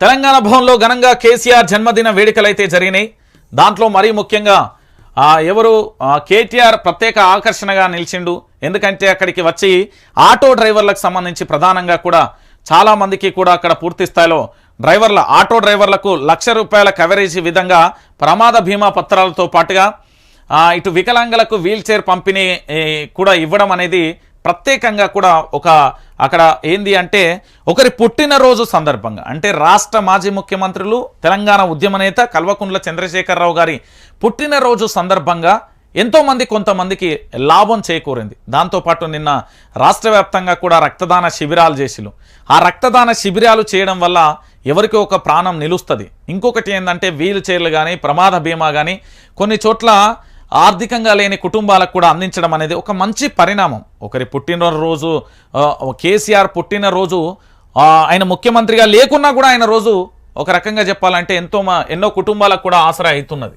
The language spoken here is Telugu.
తెలంగాణ భవన్లో ఘనంగా కేసీఆర్ జన్మదిన వేడుకలైతే జరిగినాయి. దాంట్లో మరీ ముఖ్యంగా ఎవరు కేటీఆర్ ప్రత్యేక ఆకర్షణగా నిలిచిండు. ఎందుకంటే అక్కడికి వచ్చి ఆటో డ్రైవర్లకు సంబంధించి ప్రధానంగా కూడా చాలామందికి కూడా అక్కడ పూర్తి స్థాయిలో డ్రైవర్ల ఆటో డ్రైవర్లకు లక్ష రూపాయల కవరేజ్ విధంగా ప్రమాద బీమా పత్రాలతో పాటుగా ఇటు వికలాంగులకు వీల్ చైర్ పంపిణీ కూడా ఇవ్వడం అనేది ప్రత్యేకంగా కూడా ఒక అక్కడ ఏంది అంటే ఒకరి పుట్టినరోజు సందర్భంగా అంటే రాష్ట్ర మాజీ ముఖ్యమంత్రులు తెలంగాణ ఉద్యమ నేత కల్వకుంట్ల చంద్రశేఖరరావు గారి పుట్టినరోజు సందర్భంగా ఎంతోమంది కొంతమందికి లాభం చేకూరింది. దాంతోపాటు నిన్న రాష్ట్ర వ్యాప్తంగా కూడా రక్తదాన శిబిరాలు చేసిలు ఆ రక్తదాన శిబిరాలు చేయడం వల్ల ఎవరికి ఒక ప్రాణం నిలుస్తుంది. ఇంకొకటి ఏంటంటే వీల్ చైర్లు కానీ ప్రమాద బీమా కానీ కొన్ని చోట్ల ఆర్థికంగా లేని కుటుంబాలకు కూడా అందించడం అనేది ఒక మంచి పరిణామం. ఒకరి పుట్టినరోజు కేసీఆర్ పుట్టినరోజు ఆయన ముఖ్యమంత్రిగా లేకున్నా కూడా ఆయన రోజు ఒక రకంగా చెప్పాలంటే ఎంతో ఎన్నో కుటుంబాలకు కూడా ఆసరా అవుతున్నది.